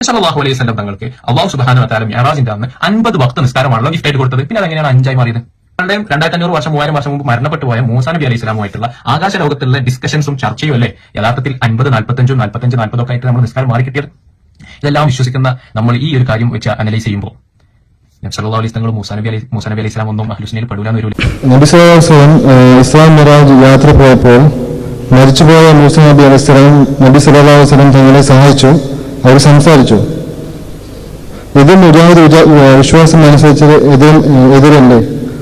സല്ലല്ലാഹു അലൈഹി സ്വലം തങ്ങൾക്ക് അള്ളാഹു സുബ്ഹാനഹു താരം മിഅറാജിന്റെ അന്ന് അൻപത് ഭക്ത നിസ്കാരമാണല്ലോ ഗിഫ്റ്റ് ആയിട്ട് കൊടുത്തത്. പിന്നെ അതെങ്ങനെയാണ് അഞ്ചായി മാറിയത് രണ്ടായിരത്തി അഞ്ഞൂറ് വർഷം മൂവായിരം വർഷം മുമ്പ് മരണപ്പെട്ടു പോയ മൂസാ നബി അലൈഹി സ്വലാമുമായിട്ടുള്ള ആകാശ ലോകത്തിലുള്ള ഡിസ്കഷൻസും ചർച്ചയും അല്ലേ? യഥാർത്ഥത്തിൽ അൻപത് നാൽപ്പത്തഞ്ചും നാൽപ്പത്തഞ്ച് നാൽപ്പതൊക്കെ ആയിട്ട് നമ്മൾ നിസ്കാരം മാറി കിട്ടിയത് ഇതെല്ലാം വിശ്വസിക്കുന്ന നമ്മൾ ഈ ഒരു കാര്യം വെച്ച് അനലൈസ് ചെയ്യുമ്പോൾ ഇസ്ലാം മിറാജ് യാത്ര പോയപ്പോൾ മരിച്ചുപോയ മൂസ നബി അലൈഹി നബി സല്ലാ തങ്ങളെ സഹായിച്ചു. അവർ സംസാരിച്ചു. എതിർ ഒരുപാട് വിശ്വാസം അനുസരിച്ച് എതിർ എതിരല്ലേ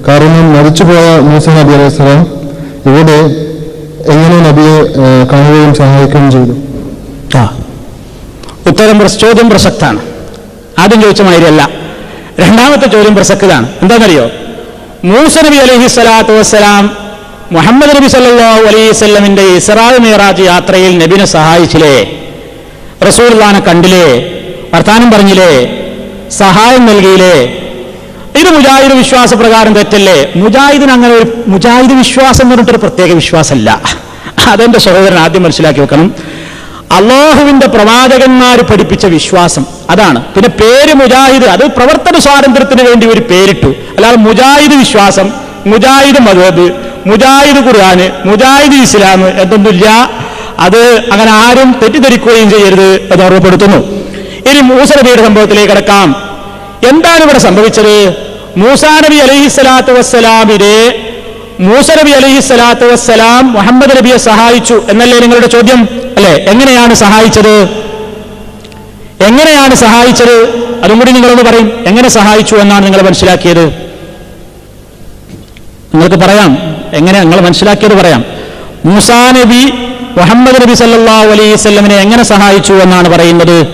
കാരണം മരിച്ചുപോയ മൂസ നബി അലൈഹിസ്ലാം ഇവിടെ എങ്ങനെ നബിയെ കാണുകയും സഹായിക്കുകയും ചെയ്തു? ആ. ഉത്തരം ചോദ്യം പ്രസക്താണ്. ആദ്യം ചോദിച്ച മാതിരിയല്ല. രണ്ടാമത്തെ ചോദ്യം പ്രസക്തതാണ് എന്താണെന്നറിയോ? മൂസ നബി അലൈഹി സ്വലാത്തു വസ്സലാം മുഹമ്മദ് നബി സല്ലാ അലൈഹി സ്വലമിന്റെ ഇസ്രാൽ മേറാജ് യാത്രയിൽ നബിനെ സഹായിച്ചില്ലേ? റസൂൽഖാനെ കണ്ടില്ലേ? വർത്താനം പറഞ്ഞില്ലേ? സഹായം നൽകിയില്ലേ? ഇത് മുജാഹിദ് വിശ്വാസ പ്രകാരം തെറ്റല്ലേ? മുജാഹിദിന് അങ്ങനെ ഒരു മുജാഹിദ് വിശ്വാസം പറഞ്ഞിട്ടൊരു പ്രത്യേക വിശ്വാസമല്ല. അതെന്റെ സഹോദരൻ ആദ്യം മനസ്സിലാക്കി വെക്കണം. അള്ളാഹുവിന്റെ പ്രവാചകന്മാർ പഠിപ്പിച്ച വിശ്വാസം അതാണ്. പിന്നെ പേര് മുജാഹിദ് അത് പ്രവർത്തന സ്വാതന്ത്ര്യത്തിന് വേണ്ടി ഒരു പേരിട്ടു. അല്ലാതെ മുജാഹിദ് വിശ്വാസം മുജാഹിദ് മധബ് മുജാഹിദ് ഖുർആാന് മുജാഹിദ് ഇസ്ലാം എന്തൊന്നുമില്ല. അത് അങ്ങനെ ആരും തെറ്റിദ്ധരിക്കുകയും ചെയ്യരുത് എന്ന് ഓർമ്മപ്പെടുത്തുന്നു. ഇനി മൂസ നബിയുടെ സംഭവത്തിലേക്ക് കിടക്കാം. എന്താണ് ഇവിടെ സംഭവിച്ചത്? മൂസാ നബി സ്വലാത്തു വസ്സലാമിനെ മൂസ നബി അലൈഹി സ്വലാത്തു വസ്സലാം മുഹമ്മദ് നബിയെ സഹായിച്ചു എന്നല്ലേ നിങ്ങളുടെ ചോദ്യം? അല്ലെ? എങ്ങനെയാണ് സഹായിച്ചത്? എങ്ങനെയാണ് സഹായിച്ചത്? അതും കൂടി നിങ്ങളോട് പറയും. എങ്ങനെ സഹായിച്ചു എന്നാണ് നിങ്ങൾ മനസ്സിലാക്കിയത്? നിങ്ങൾക്ക് പറയാം. എങ്ങനെ? നിങ്ങൾ മനസ്സിലാക്കിയത് പറയാം. മൂസാ നബി മുഹമ്മദ് നബി സല്ലല്ലാഹു അലൈഹി എങ്ങനെ സഹായിച്ചു എന്നാണ് പറയുന്നത്?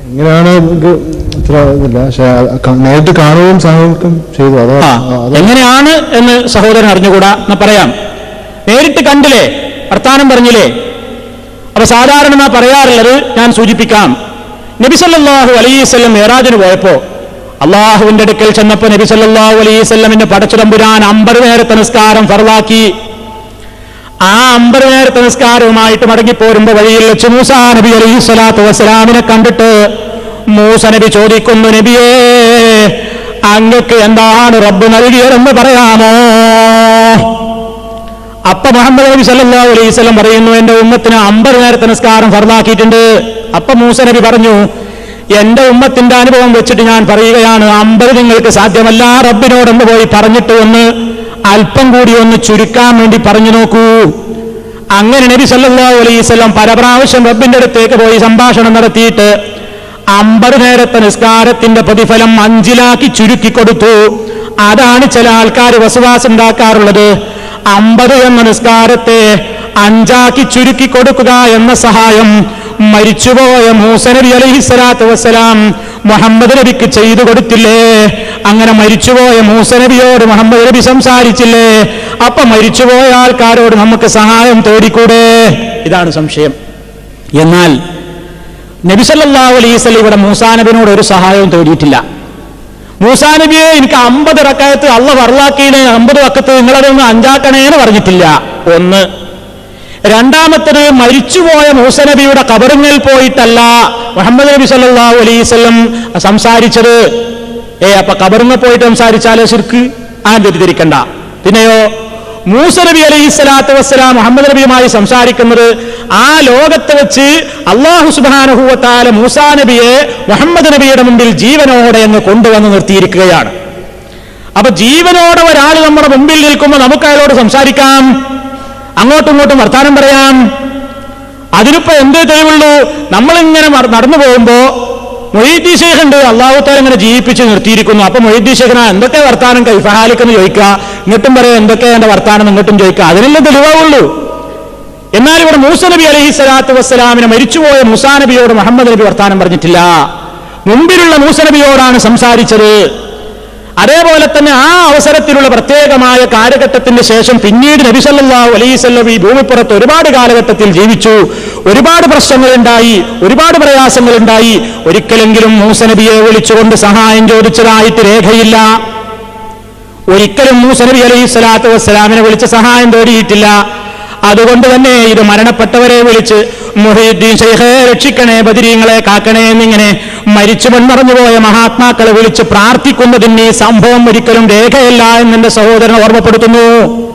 എങ്ങനെയാണ് ഇത് ഇത്ര ഇതില്ല? പക്ഷെ ക- നേരിട്ട് കാണുകയും ചെയ്തു. അതോ എങ്ങനെയാണ് എന്ന് സഹോദരൻ അറിഞ്ഞുകൂടാ? എന്ന് പറയാം. നേരിട്ട് കണ്ടില്ലേ? വർത്താനം പറഞ്ഞില്ലേ? അപ്പൊ സാധാരണ പറയാറുള്ളത് ഞാൻ സൂചിപ്പിക്കാം. നബിസല്ലാഹു വസല്ലം മേറാജിന് പോയപ്പോ അള്ളാഹുവിന്റെ അടുക്കൽ ചെന്നപ്പോ നബി സല്ലല്ലാഹു അലൈഹി വസല്ലമിന്റെ പടച്ചുതമ്പുരാൻ അമ്പത് നേരത്തെ നിസ്കാരം ഫറലാക്കി ആ അമ്പത് നേരത്തെ നിസ്കാരവുമായിട്ട് മടങ്ങിപ്പോരുമ്പോ വഴിയിൽ വെച്ച് മൂസ നബി അലൈഹി വസ്സലാമിനെ കണ്ടിട്ട് മൂസ നബി ചോദിക്കുന്നു നബിയേ അങ്ങക്ക് എന്താണ് റബ്ബ് നൽകിയതെന്ന് പറയാമോ? അപ്പ മുഹമ്മദ് നബി സല്ലാ അലൈഹി വസല്ലം പറയുന്നു എന്റെ ഉമ്മത്തിന് അമ്പത് നേരത്തെ നിസ്കാരം ഫർലാക്കിയിട്ടുണ്ട് അപ്പൊ മൂസ നബി പറഞ്ഞു എന്റെ ഉമ്മത്തിന്റെ അനുഭവം വെച്ചിട്ട് ഞാൻ പറയുകയാണ് അമ്പത് നിങ്ങൾക്ക് സാധ്യമല്ല. റബ്ബിനോടൊന്ന് പോയി പറഞ്ഞിട്ട് ഒന്ന് അല്പം കൂടി ഒന്ന് ചുരുക്കാൻ വേണ്ടി പറഞ്ഞു നോക്കൂ. അങ്ങനെ നബി സല്ലല്ലാഹു അലൈഹി വസല്ലം പ്രാവശ്യം റബ്ബിന്റെ അടുത്തേക്ക് പോയി സംഭാഷണം നടത്തിയിട്ട് അമ്പത് നേരത്തെ നിസ്കാരത്തിന്റെ പ്രതിഫലം അഞ്ചിലാക്കി ചുരുക്കി കൊടുത്തു. അതാണ് ചില ആൾക്കാർ വസുവാസം ഉണ്ടാക്കാറുള്ളത്. അമ്പത് എന്ന നിസ്കാരത്തെ അഞ്ചാക്കി ചുരുക്കി കൊടുക്കുക എന്ന സഹായം മരിച്ചുപോയ മൂസ നബി അലൈഹി സ്വലാത്തു വസ്സലാം മുഹമ്മദ് നബിക്ക് ചെയ്തു കൊടുത്തില്ലേ? അങ്ങനെ മരിച്ചുപോയ മൂസ നബിയോട് മുഹമ്മദ് നബി സംസാരിച്ചില്ലേ? അപ്പൊ മരിച്ചുപോയ ആൾക്കാരോട് നമുക്ക് സഹായം തേടിക്കൂടെ? ഇതാണ് സംശയം. എന്നാൽ നബി സല്ലല്ലാഹു അലൈഹി വസല്ലം ഇവിടെ മൂസാ നബിനോട് ഒരു സഹായവും തേടിയിട്ടില്ല. മൂസാ നബിയെ എനിക്ക് അമ്പത് റക്കായത്ത് അള്ള വർലാക്കീനെ അമ്പത് വക്കത്ത് നിങ്ങളതൊന്ന് അഞ്ചാക്കണേന്ന് പറഞ്ഞിട്ടില്ല. ഒന്ന് രണ്ടാമത്തത് മരിച്ചുപോയ മൂസനബിയുടെ കബറിങ്ങിൽ പോയിട്ടല്ല മുഹമ്മദ് നബി സല്ലല്ലാഹു അലൈഹി വസല്ലം സംസാരിച്ചത്. ഏ അപ്പൊ കബറിങ്ങ പോയിട്ട് സംസാരിച്ചാലോ ശിർക്ക്? ആ തെറ്റിദ്ധരിക്കണ്ട. പിന്നെയോ മൂസ നബി അലൈഹി സ്വലാത്തു വസ്സലാം മുഹമ്മദ് നബിയുമായി സംസാരിക്കുന്നത് ആ ലോകത്ത് വെച്ച് അള്ളാഹു സുബാനുഭൂവത്താല മൂസാ നബിയെ മുഹമ്മദ് നബിയുടെ മുമ്പിൽ ജീവനോടെ എന്ന് കൊണ്ടുവന്ന് നിർത്തിയിരിക്കുകയാണ്. അപ്പൊ ജീവനോടെ ഒരാൾ നമ്മുടെ മുമ്പിൽ നിൽക്കുമ്പോൾ നമുക്ക് അയാളോട് സംസാരിക്കാം. അങ്ങോട്ടും ഇങ്ങോട്ടും വർത്താനം പറയാം. അതിനിപ്പോ എന്തേ തെളിവുള്ളൂ? നമ്മളിങ്ങനെ നടന്നു പോകുമ്പോ മൊയ്ദി ശേഖ് ഉണ്ട് അള്ളാഹുത്താൽ ഇങ്ങനെ ജീവിപ്പിച്ച് നിർത്തിയിരിക്കുന്നു. അപ്പൊ മൊയ്ദി ശേഖന എന്തൊക്കെ വർത്താനം കൈഫഹാലിക്കെന്ന് ചോദിക്കുക എന്നിട്ടും പറയാം എന്തൊക്കെ എന്റെ വർത്താനം എന്നിട്ടും ചോദിക്കുക. അതിനെല്ലാം തെളിവാവുള്ളൂ. എന്നാൽ ഇവിടെ മൂസ നബി അലഹി സ്വലാത്തു വസ്സലാമിനെ മരിച്ചുപോയ മുസാ നബിയോട് മുഹമ്മദ് നബി വർത്താനം പറഞ്ഞിട്ടില്ല. മുമ്പിലുള്ള മൂസ നബിയോടാണ് സംസാരിച്ചത്. അതേപോലെ തന്നെ ആ അവസരത്തിലുള്ള പ്രത്യേകമായ കാലഘട്ടത്തിന്റെ ശേഷം പിന്നീട് നബിസല്ലാ വസല്ലം ഈ ഭൂമിപ്പുറത്ത് ഒരുപാട് കാലഘട്ടത്തിൽ ജീവിച്ചു. ഒരുപാട് പ്രശ്നങ്ങളുണ്ടായി ഒരുപാട് പ്രയാസങ്ങളുണ്ടായി. ഒരിക്കലെങ്കിലും മൂസ നബിയെ വിളിച്ചുകൊണ്ട് സഹായം ചോദിച്ചതായിട്ട് രേഖയില്ല. ഒരിക്കലും മൂസ നബി അലൈഹി സ്വലാത്തു വസ്സലാമിനെ വിളിച്ച് സഹായം തേടിയിട്ടില്ല. അതുകൊണ്ട് തന്നെ ഇത് മരണപ്പെട്ടവരെ വിളിച്ച് മുഹീദ്ദീൻ ഷെയ്ഖെ രക്ഷിക്കണേ ബദിരീങ്ങളെ കാക്കണേ എന്നിങ്ങനെ മരിച്ചു മൺമറഞ്ഞുപോയ മഹാത്മാക്കളെ വിളിച്ച് പ്രാർത്ഥിക്കുന്നതിന് ഈ സംഭവം ഒരിക്കലും രേഖയല്ല എന്നെ സഹോദരൻ ഓർമ്മപ്പെടുത്തുന്നു.